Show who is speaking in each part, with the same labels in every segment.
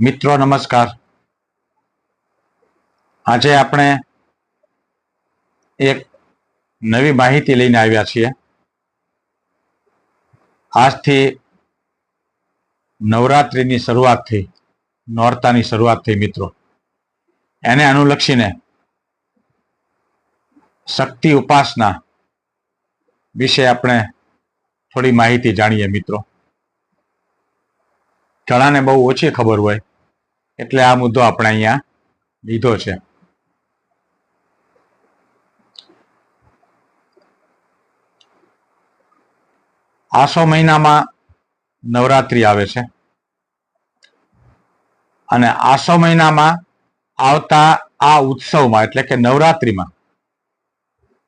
Speaker 1: મિત્રો, નમસ્કાર. આજે આપણે એક નવી માહિતી લઈને આવ્યા છીએ. આજથી નવરાત્રિની શરૂઆત થઈ નોરતાની શરૂઆત થઈ મિત્રો. એને અનુલક્ષીને શક્તિ ઉપાસના વિશે આપણે થોડી માહિતી જાણીએ મિત્રો. ઘણાને બહુ ઓછી ખબર હોય એટલે આ મુદ્દો આપણે અહીંયા લીધો છે. આસો મહિનામાં નવરાત્રી આવે છે. અને આસો મહિનામાં આવતા આ ઉત્સવમાં એટલે કે નવરાત્રીમાં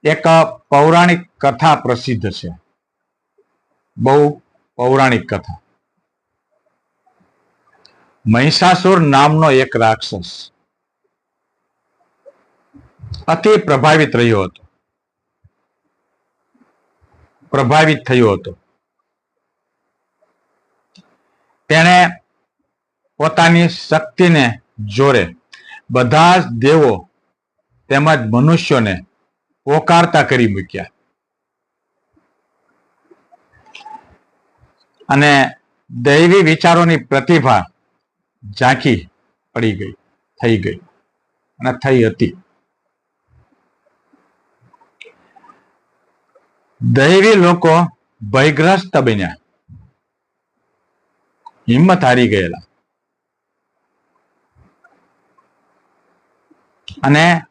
Speaker 1: એક પૌરાણિક કથા પ્રસિદ્ધ છે. બહુ પૌરાણિક કથા. મહિષાસુર નામનો એક રાક્ષસ અતિ પ્રભાવિત રહ્યો હતો. પ્રભાવિત થયો હતો. તેણે પોતાની શક્તિને જોરે બધા જ દેવો તેમજ મનુષ્યોને પોકારતા કરી મૂક્યા. અને દૈવી વિચારોની પ્રતિભા ઝાંખી પડી ગઈ, થઈ ગઈ અને થઈ હતી. દૈવી લોકો ભયગ્રસ્ત બન્યા. હિંમત હારી ગયેલા. અને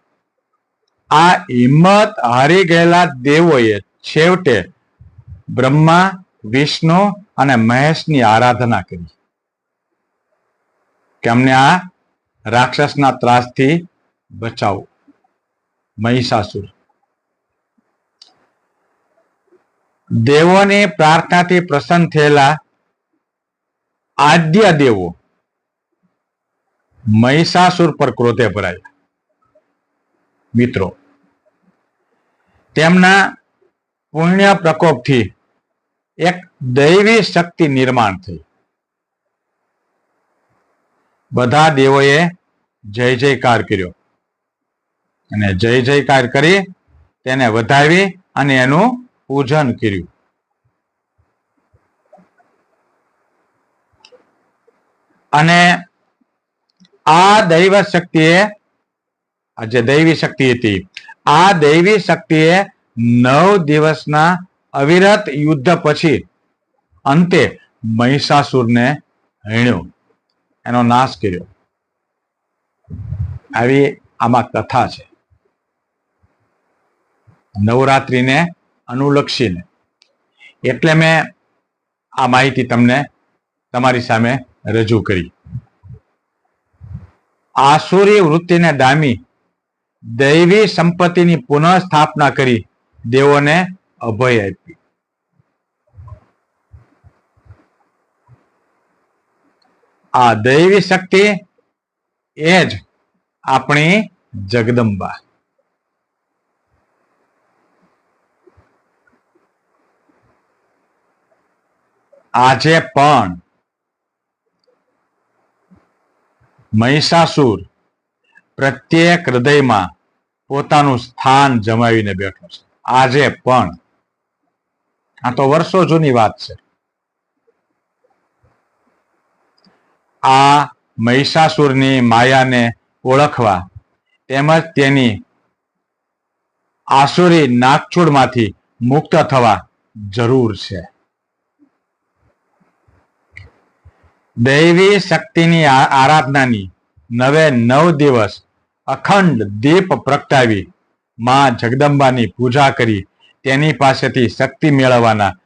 Speaker 1: આ હિંમત હારી ગયેલા દેવોએ છેવટે બ્રહ્મા, વિષ્ણુ અને મહેશની આરાધના કરી. કે અમને આ રાક્ષસના ત્રાસથી બચાવો. મહિષાસુર. દેવોની પ્રાર્થનાથી પ્રસન્ન થયેલા આદ્ય દેવો મહિષાસુર પર ક્રોધે ભરાયા. મિત્રો, તેમના પુણ્ય પ્રકોપથી એક દૈવી શક્તિ નિર્માણ થઈ. બધા દેવોએ જય જયકાર કર્યો. અને જય જયકાર કરી તેને વધાવી અને એનું પૂજન કર્યું. અને આ દૈવ શક્તિએ જે દૈવી શક્તિ હતી, આ દૈવી શક્તિએ નવ દિવસના અવિરત યુદ્ધ પછી અંતે મહિષાસુરને હણ્યો. એનો નાશ કર્યો. આવી આમાં કથા છે. નવરાત્રિને અનુલક્ષીને. એટલે મેં આ માહિતી તમને તમારી સામે રજૂ કરી. આસુરી વૃત્તિને ડામી દૈવી સંપત્તિની પુનઃ સ્થાપના કરી દેવોને અભય આપી. આ દૈવી શક્તિ એ જ આપણી જગદંબા. આજે પણ. મહિષાસુર પ્રત્યેક હૃદયમાં પોતાનું સ્થાન જમાવીને બેઠો છે. આજે પણ. આ તો વર્ષો જૂની વાત છે. આ મહિષાસુરની માયાને ઓળખવા તેમજ તેની આસુરી નાગચૂડમાંથી મુક્ત થવા જરૂર છે. દૈવી શક્તિની આરાધનાની નવે નવ દિવસ અખંડ દીપ પ્રગટાવી માં જગદંબાની પૂજા કરી તેની પાસેથી શક્તિ મેળવવાના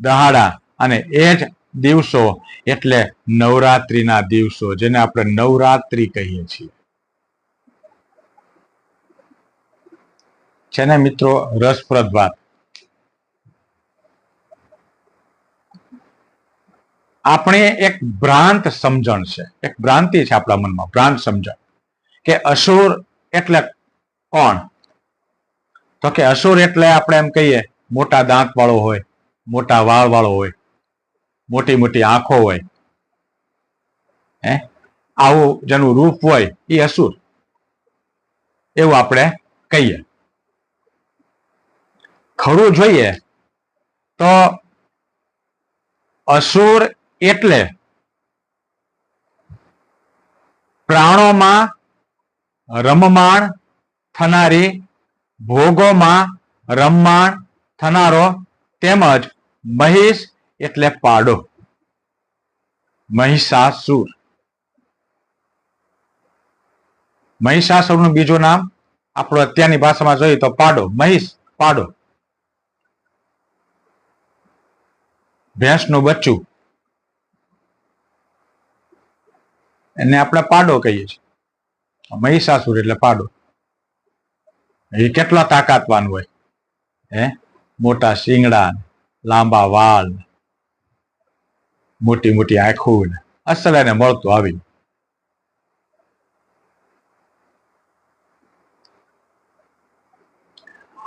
Speaker 1: દહાડા અને એ જ દિવસો એટલે નવરાત્રિના દિવસો, જેને આપણે નવરાત્રિ કહીએ છીએ. છે ને મિત્રો, રસપ્રદ વાત. આપણે એક ભ્રાંત સમજણ છે. એક ભ્રાંતિ છે આપણા મનમાં, ભ્રાંત સમજણ. કે અસુર એટલે કોણ? તો કે અસુર એટલે આપણે એમ કહીએ, મોટા દાંત વાળો હોય, મોટા વાળ વાળો હોય. મોટી મોટી આંખો હોય, હે? આવું જેનું રૂપ હોય એ અસુર, એવું આપણે કહીએ. ખરું જોઈએ તો અસુર એટલે પ્રાણોમાં રમમાણ થનારી, ભોગોમાં રમમાણ થનારો તેમજ મહિષ એટલે પાડો. મહિષાસુર. મહિષાસુરનું બીજું નામ આપણું અત્યારની ભાષામાં જોઈએ તો પાડો. મહિષ, પાડો. ભેંસનું બચ્ચું. એને આપણે પાડો કહીએ છીએ. મહિષાસુર એટલે પાડો. એ કેટલા તાકાતવાન હોય? હે? મોટા શિંગડા લાંબા વાળ મોટી મોટી આંખો ને અસલાને મળતો આવી.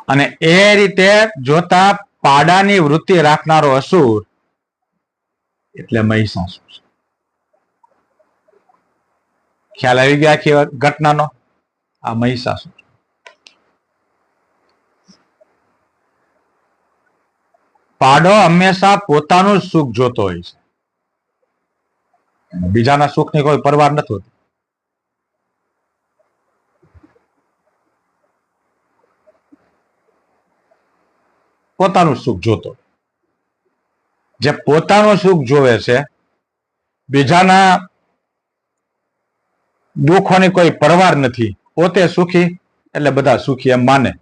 Speaker 1: અને એ રીતે જોતા પાડાની વૃત્તિ રાખનારો અસુર એટલે મહિષાસુર ખ્યાલ આવી ગયા આખી ઘટનાનો? આ મહિષાસુર પાડો હંમેશા પોતાનું સુખ જોતો હોય છે. બીજાના સુખની કોઈ પરવાર નથી હોતી. પોતાનું સુખ જોતો. જે પોતાનું સુખ જોવે છે, બીજાના દુઃખોની કોઈ પરવાર નથી, પોતે સુખી એટલે બધા સુખી એમ માને.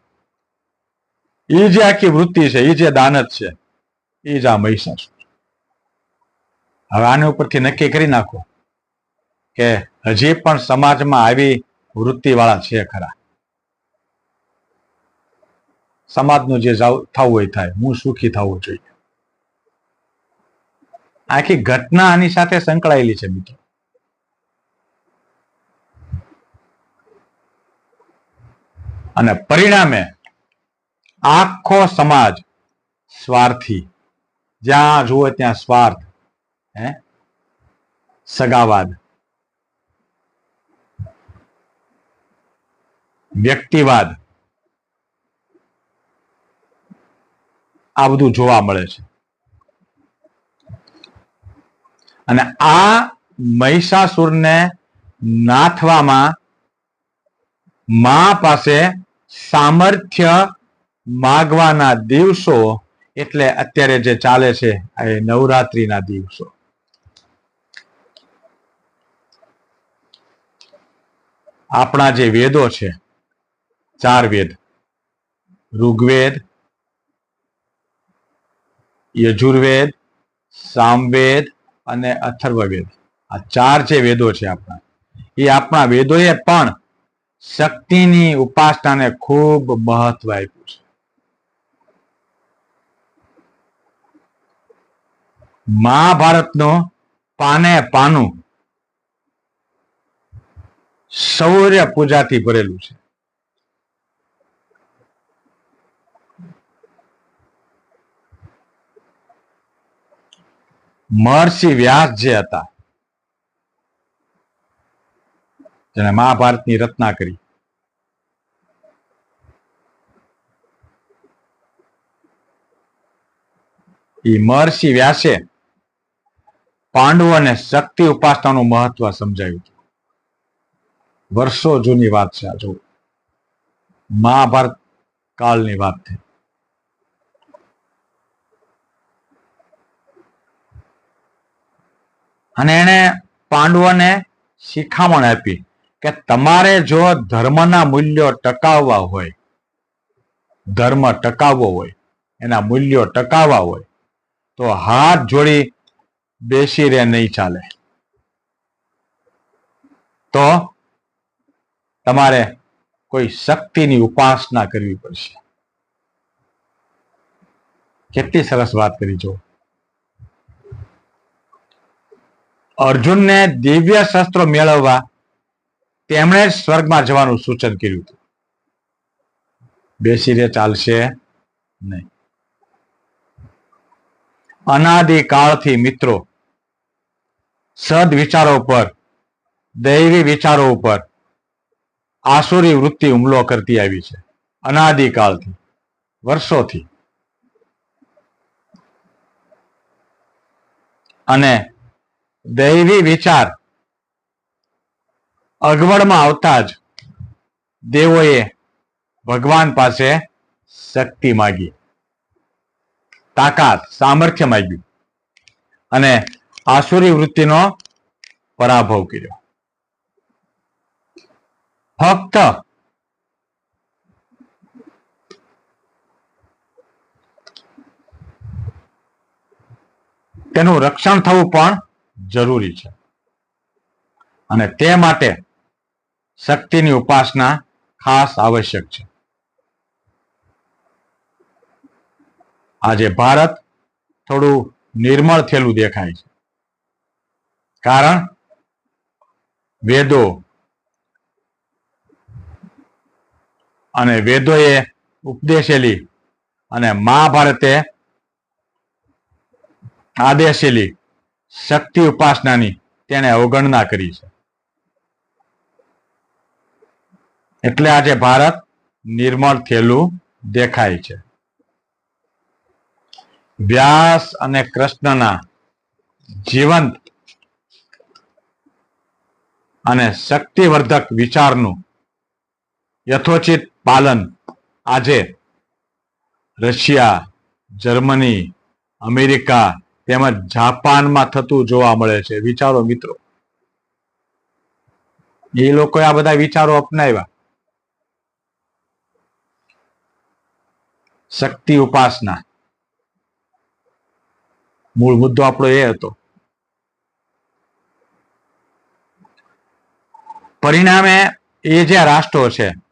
Speaker 1: એ જે આખી વૃત્તિ છે એ જે દાનત છે એ જ આ મહિષાસુર. હવે આની ઉપરથી નક્કી કરી નાખો કે હજી પણ સમાજમાં આવી વૃત્તિ વાળા છે ખરા. સમાજનું જે થવું હોય થાય. હું સુખી થવું જોઈએ. આખી ઘટના આની સાથે સંકળાયેલી છે મિત્રો. અને પરિણામે આખો સમાજ સ્વાર્થી, જ્યાં જુઓ ત્યાં સ્વાર્થ હે? સગાવાદ. વ્યક્તિવાદ. આ બધું જોવા મળે છે. અને આ મહિષાસુરને નાથવામાં મા પાસે સામર્થ્ય માગવાના દિવસો એટલે અત્યારે જે ચાલે છે એ નવરાત્રીના દિવસો. આપણા જે વેદો છે, ચાર વેદ. ઋગ્વેદ, યજુર્વેદ, સામવેદ અને અથર્વવેદ. આ ચાર જે વેદો છે આપણા, એ આપણા વેદોએ પણ શક્તિની ઉપાસનાને ખૂબ મહત્વ આપ્યું છે. મહાભારતનો પાને પાનું શૌર્ય પૂજાથી ભરેલું છે. મહર્ષિ વ્યાસ જે હતા જેને મહાભારતની રચના કરી. એ મહર્ષિ વ્યાસે પાંડવોને શક્તિ ઉપાસનાનું મહત્વ સમજાવ્યું વર્ષો જૂની વાત છે આ, જો. મહાભારત કાળની વાત છે. અને એને પાંડવોને શિખામણ આપી કે તમારે જો ધર્મના મૂલ્યો ટકાવવા હોય, ધર્મ ટકાવવો હોય, એના મૂલ્યો ટકાવવા હોય, તો હાથ જોડી બેસી રે નહીં ચાલે. તો તમારે કોઈ શક્તિની ઉપાસના કરવી પડશે. કેટલી સરસ વાત કરી જો અર્જુનને દિવ્ય શસ્ત્રો મેળવવા તેમણે સ્વર્ગમાં જવાનું સૂચન કર્યું હતું. બેસી રે, ચાલશે નહીં. અનાદિ કાળથી મિત્રો સદ વિચારો પર, દૈવી વિચારો ઉપર આસુરી વૃત્તિ હુમલો કરતી આવી છે. અનાદિકાલથી, વર્ષોથી. અને દૈવી વિચાર અગવડમાં આવતા જ દેવોએ ભગવાન પાસે શક્તિ માગી. તાકાત, સામર્થ્ય માગ્યું. અને આસુરી વૃત્તિનો પરાભવ કર્યો. ફક્ત તેનું રક્ષણ થવું પણ જરૂરી છે. અને તે માટે શક્તિની ઉપાસના ખાસ આવશ્યક છે. આજે ભારત થોડું નિર્મળ થયેલું દેખાય છે. કારણ વેદો અને વેદોએ ઉપદેશેલી અને મહાભારતે આદેશેલી શક્તિ ઉપાસનાની તેને અવગણના કરી છે. એટલે આજે ભારત નિર્મળ થયેલું દેખાય છે. વ્યાસ અને કૃષ્ણના જીવંત અને શક્તિવર્ધક વિચારનું યથોચિત પાલન. આજે રશિયા, જર્મની, અમેરિકા તેમજ જાપાનમાં થતું જોવા મળે છે. વિચારો મિત્રો. એ લોકોએ આ બધા વિચારો અપનાવ્યા. શક્તિ ઉપાસના. મૂળ મુદ્દો આપણો એ હતો. પરિણામે એ જે રાષ્ટ્રો છે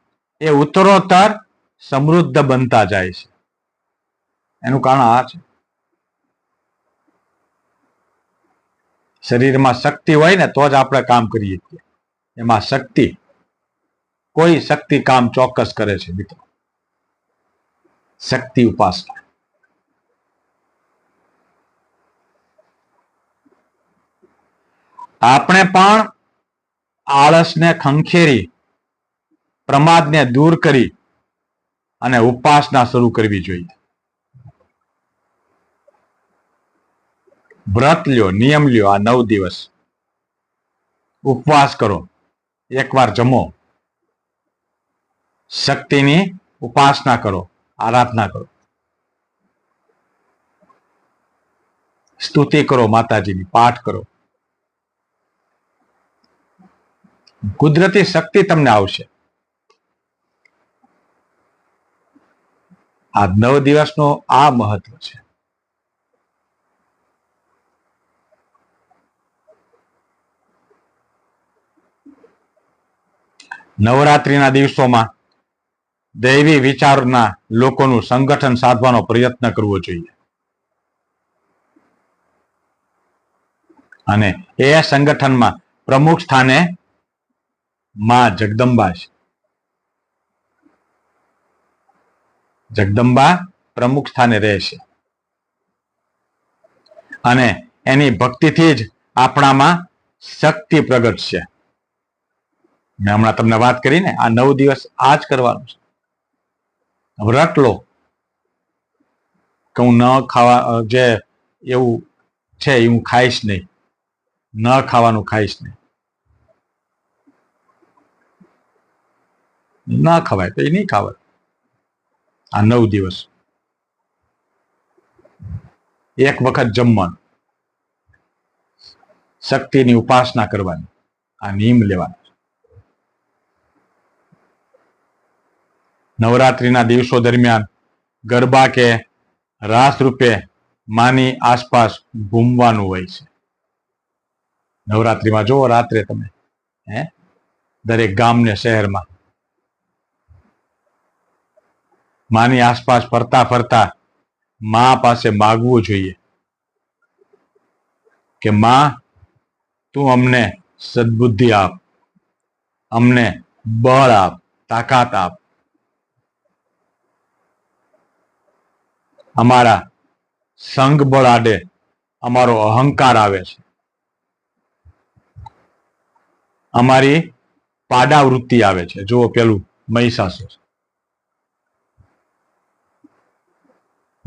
Speaker 1: એ ઉત્તરોત્તર સમૃદ્ધ બનતા જાય છે. એનું કારણ આ છે. શરીરમાં શક્તિ હોય ને તો જ આપણે કામ કરીએ છીએ. એમાં શક્તિ, કોઈ શક્તિ કામ ચોક્કસ કરે છે મિત્રો. શક્તિ ઉપાસના. આપણે પણ આળસને ખંખેરી પ્રમાદને દૂર કરી અને ઉપાસના શરૂ કરવી જોઈએ. વ્રત લ્યો, નિયમ લ્યો, આ નવ દિવસ. ઉપવાસ કરો. એકવાર જમો. શક્તિની ઉપાસના કરો, આરાધના કરો. સ્તુતિ કરો, માતાજીની પાઠ કરો. કુદરતી શક્તિ તમને આવશે. આ નવ દિવસનો આ મહત્વ છે. નવરાત્રિના દિવસોમાં દૈવી વિચારના લોકોનું સંગઠન સાધવાનો પ્રયત્ન કરવો જોઈએ. અને એ સંગઠનમાં પ્રમુખ સ્થાને માં જગદંબા છે. જગદંબા પ્રમુખ સ્થાને રહેશે અને એની ભક્તિથી જ આપણામાં શક્તિ પ્રગટ છે. મેં હમણાં તમને વાત કરી ને, આ નવ દિવસ આ જ કરવાનું છે. વ્રત લો. કે હું ન ખાવા જે એવું છે એ હું ખાઈશ નહીં. ન ખાવાનું ખાઈશ નહીં. ન ખવાય તો એ નહીં ખાવાય. આ નવ દિવસ. એક વખત જમવાનું. શક્તિની ઉપાસના કરવાની. આ નિયમ લેવાનો નવરાત્રિના દિવસો દરમિયાન ગરબા કે રાસ રૂપે માની આસપાસ ઘૂમવાનું હોય છે. નવરાત્રિમાં જુઓ રાત્રે તમે, હે? દરેક ગામને શહેરમાં માની આસપાસ ફરતા ફરતા મા પાસે માગવું જોઈએ કે મા, તું અમને સદબુદ્ધિ આપ, અમને બળ આપ, તાકાત આપ. અમારા સંઘ બળ આડે અમારો અહંકાર આવે છે. અમારી પાડાવૃત્તિ આવે છે. જુઓ પેલું મહિષાસુર.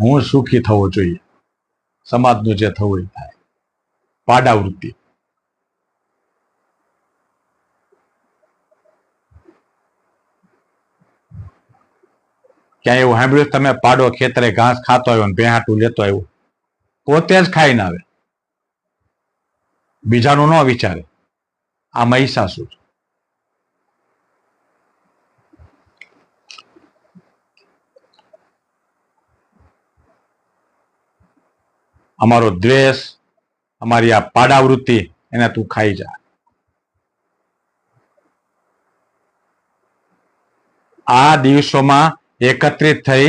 Speaker 1: હું સુખી થવો જોઈએ. સમાજનું જે થવું એ થાય. પાડાવૃત્તિ. ક્યાંય એવું સાંભળ્યું? તમે પાડો ખેતરે ઘાસ ખાતો આવ્યો ને ભેહાટું લેતો આવ્યો. પોતે જ ખાઈને આવે. બીજાનું ન વિચારે. આ મહિષાસુર અમારો દ્વેષ, અમારી આ પાડાવૃત્તિ, એને તું ખાઈ જા. આ દિવસોમાં એકત્રિત થઈ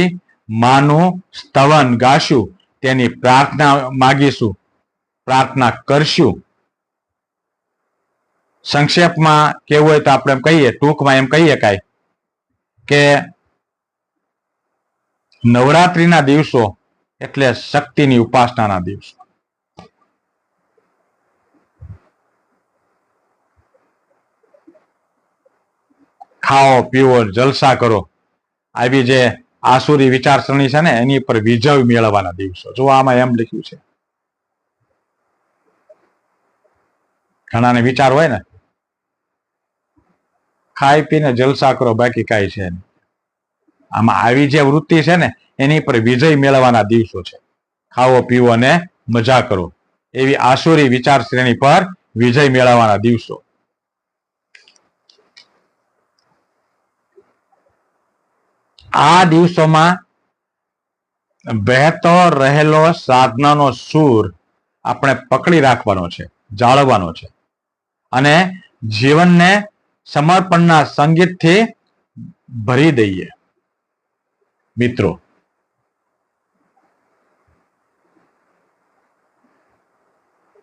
Speaker 1: માનું સ્તવન ગાશું, તેની પ્રાર્થના માગીશું, પ્રાર્થના કરશું. સંક્ષેપમાં કેવું હોય તો આપણે એમ કહીએ, ટૂંકમાં એમ કહી શકાય કે નવરાત્રીના દિવસો એટલે શક્તિની ઉપાસનાના દિવસો. ખાઓ પીવો જલસા કરો. આવી જે આસુરી વિચારસરણી છે ને, એની પર વિજય મેળવવાના દિવસો. જો આમાં એમ લખ્યું છે. ઘણાને વિચાર હોય ને. ખાઈ પીને જલસા કરો, બાકી કાંઈ છે આમાં આવી જે વૃત્તિ છે ને એની પર વિજય મેળવવાના દિવસો છે. ખાવો, પીવો અને મજા કરો. એવી આસુરી વિચાર શ્રેણી પર વિજય મેળવવાના દિવસો. આ દિવસોમાં બહેતો રહેલો સાધનાનો સૂર આપણે પકડી રાખવાનો છે, જાળવવાનો છે. અને જીવનને સમર્પણના સંગીતથી ભરી દઈએ. મિત્રો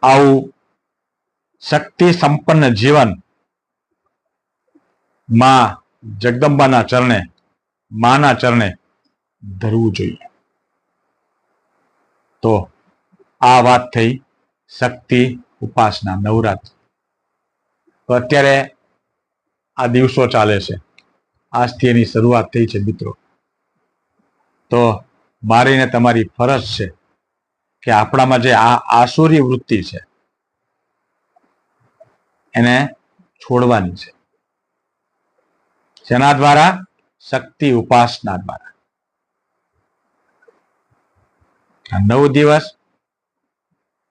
Speaker 1: આવું શક્તિ સંપન્ન જીવનમાં જગદંબાના ચરણે, માના ચરણે ધરવું જોઈએ. તો આ વાત થઈ શક્તિ ઉપાસના નવરાત્ર. તો અત્યારે આ દિવસો ચાલે છે. આજથી એની શરૂઆત થઈ છે મિત્રો. તો મારીને તમારી ફરજ છે કે આપણામાં જે આ આસુરી વૃત્તિ છે, એને છોડવાની છે. જેના દ્વારા શક્તિ ઉપાસના દ્વારા. નવ દિવસ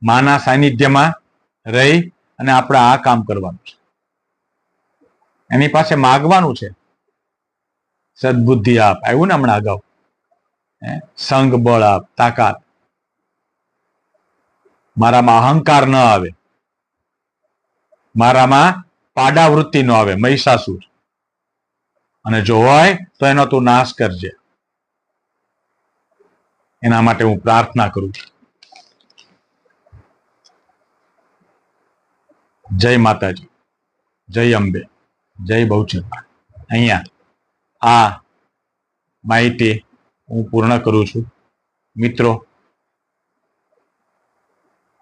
Speaker 1: માના સાનિધ્યમાં રહી અને આપણે આ કામ કરવાનું છે. એની પાસે માગવાનું છે, સદબુદ્ધિ આપ, આવ્યું ને હમણાં અગાઉ? સંગ બળ આપ, તાકાત. મારામાં અહંકાર ન આવે. મારામાં પાડાવૃત્તિ ન આવે, મહિષાસુર. અને જો હોય, તો એનો તું નાશ કરજે. એના માટે હું પ્રાર્થના કરું છું. જય માતાજી. જય અંબે. જય બહુચર અહીંયા આ માહિતી હું પૂર્ણ કરું છું. મિત્રો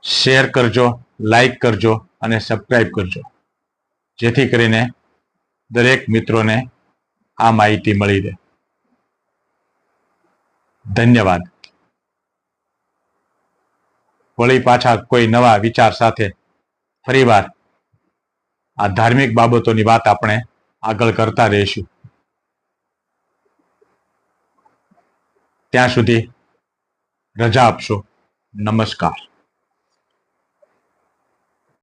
Speaker 1: શેર કરજો લાઈક કરજો અને સબસ્ક્રાઈબ કરજો. જેથી કરીને દરેક મિત્રોને આ માહિતી મળી રહે. ધન્યવાદ. વળી પાછા કોઈ નવા વિચાર સાથે ફરીવાર આ ધાર્મિક બાબતોની વાત આપણે આગળ કરતા રહીશું. ત્યાં સુધી રજા આપશો. નમસ્કાર.